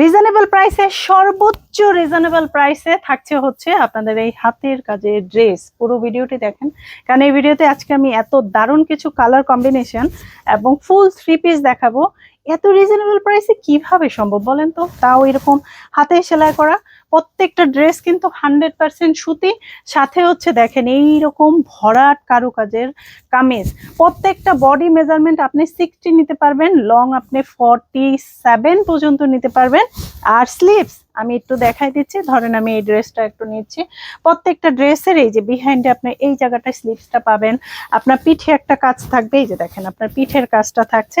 Reasonable প্রাইসে সর্বোচ্চ reasonable প্রাইসে থাকছে হচ্ছে আপনাদের এই হাতের কাজের ড্রেস পুরো ভিডিওটি দেখেন। কারণ এই ভিডিওতে আজকে আমি এত দারুণ কিছু কালার কম্বিনেশন এবং ফুল থ্রি পিস দেখাবো। এত রিজনেবল প্রাইসে কীভাবে সম্ভব বলেন তো? তাও এরকম হাতে সেলাই করা। প্রত্যেকটা ড্রেস কিন্তু হান্ড্রেড পার্সেন্ট সুতি। সাথে হচ্ছে দেখেন এইরকম ভরাট কারুকাজের কামিজ। প্রত্যেকটা বডি মেজারমেন্ট আপনি সিক্সটি নিতে পারবেন লং আপনি ফর্টি সেভেন পর্যন্ত নিতে পারবেন। আর স্লিভস আমি একটু দেখাই দিচ্ছি, ধরেন আমি এই ড্রেসটা একটু নিচ্ছি। প্রত্যেকটা ড্রেসের এই যে বিহাইন্ডে আপনি এই জায়গাটায় স্লিভসটা পাবেন। আপনার পিঠে একটা কাজ থাকবে, এই যে দেখেন আপনার পিঠের কাজটা থাকছে।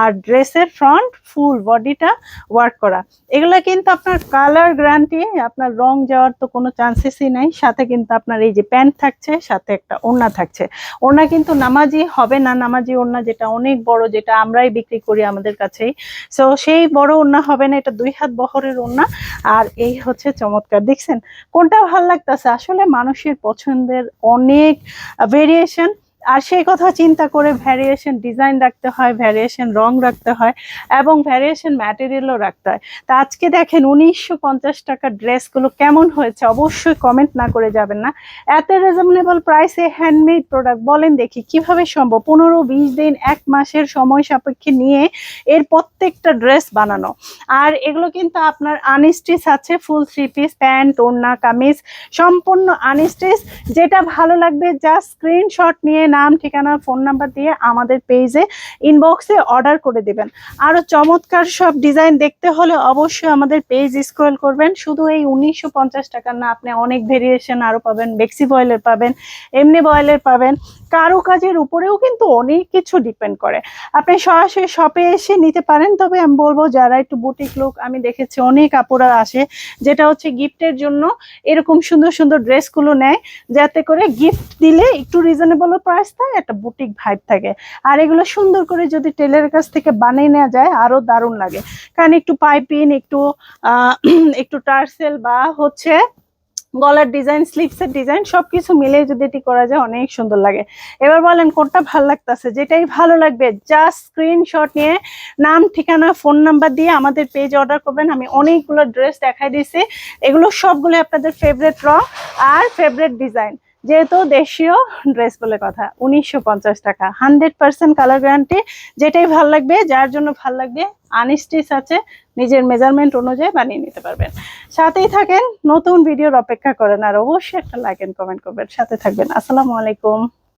আর ড্রেসের ফ্রন্ট ফুল বডিটা ওয়ার্ক করা। এগুলা কিন্তু আপনার কালার গ্যারান্টি আপনার রং যাওয়ার তো কোনো চান্সেসই নাই। সাথে কিন্তু আপনার এই যে প্যান্ট থাকছে, সাথে একটা ওড়না থাকছে। ওড়না কিন্তু নামাজি হবে না, নামাজি ওড়না যেটা অনেক বড়, যেটা আমরাই বিক্রি করি আমাদের কাছেই। সো সেই বড় ওড়না হবে না, এটা দুই হাত বহরের ওড়না। আর এই হচ্ছে চমৎকার, দেখছেন? কোনটা ভালো লাগতেছে? আসলে মানুষের পছন্দের অনেক ভেরিয়েশন আর সেই কথা চিন্তা করে ভ্যারিয়েশন ডিজাইন রাখতে হয় ভ্যারিয়েশন রং রাখতে হয় এবং ভ্যারিয়েশন ম্যাটেরিয়ালও রাখতে হয়। তা আজকে দেখেন উনিশশো পঞ্চাশ টাকার ড্রেসগুলো কেমন হয়েছে অবশ্যই কমেন্ট না করে যাবেন না। এত রিজনেবল প্রাইসে হ্যান্ডমেড প্রোডাক্ট বলেন দেখি কীভাবে সম্ভব? পনেরো, বিশ দিন, এক মাসের সময় সাপেক্ষে নিয়ে এর প্রত্যেকটা ড্রেস বানানো। আর এগুলো কিন্তু আপনার আনস্টিচ আছে ফুল থ্রি পিস প্যান্ট, ওড়না, কামিজ, সম্পূর্ণ আনস্টিচ যেটা ভালো লাগবে জাস্ট স্ক্রিনশট নিয়ে নাম, ঠিকানা ফোন নাম্বার দিয়ে আমাদের পেজে ইনবক্সে অর্ডার করে দিবেন। আরও চমৎকার সব ডিজাইন দেখতে হলে অবশ্যই আমাদের পেজ স্ক্রল করবেন। শুধু এই উনিশশো পঞ্চাশ টাকার না, আপনি অনেক ভেরিয়েশন আরও পাবেন বেক্সি বয়েলের পাবেন এমনি বয়েলের পাবেন। কারও কাজের উপরেও কিন্তু অনেক কিছু ডিপেন্ড করে। আপনি সরাসরি শপে এসে নিতে পারেন, তবে আমি বলব যারা একটু বুটিক লোক, আমি দেখেছি অনেক আপুরা আসে, যেটা হচ্ছে গিফটের জন্য এরকম সুন্দর সুন্দর ড্রেসগুলো নেয়, যাতে করে গিফট দিলে একটু রিজনেবল প্রাইস থাকে একটা বুটিক ভাইব থাকে। আর এগুলো সুন্দর করে যদি টেলারের কাছ থেকে বানিয়ে নেওয়া যায়, আরও দারুণ লাগে। কারণ একটু পাইপিং একটু একটু টার্সেল বা হচ্ছে গলার ডিজাইন স্লিপসের ডিজাইন সবকিছু মিলে যদি এটি করা যায়, অনেক সুন্দর লাগে। এবার বলেন, কোনটা ভালো লাগতেছে? যেটাই ভালো লাগবে জাস্ট স্ক্রিনশট নিয়ে নাম, ঠিকানা ফোন নাম্বার দিয়ে আমাদের পেজ অর্ডার করবেন। আমি অনেকগুলো ড্রেস দেখাই দিয়েছি। এগুলো সবগুলো আপনাদের ফেভারেট রং, আর ফেভারেট ডিজাইন যেহেতু দেশীয় ড্রেস বলে কথা, উনিশশো পঞ্চাশ টাকা। হান্ড্রেড পার্সেন্ট কালার গ্যারান্টি যেটাই ভালো লাগবে, যার জন্য ভালো লাগবে আনস্টিচ আছে, নিজের মেজারমেন্ট অনুযায়ী বানিয়ে নিতে পারবেন। সাথেই থাকেন, নতুন ভিডিওর অপেক্ষা করেন, আর অবশ্যই একটা লাইক এন্ড কমেন্ট করবেন। সাথে থাকবেন। আসসালামু আলাইকুম।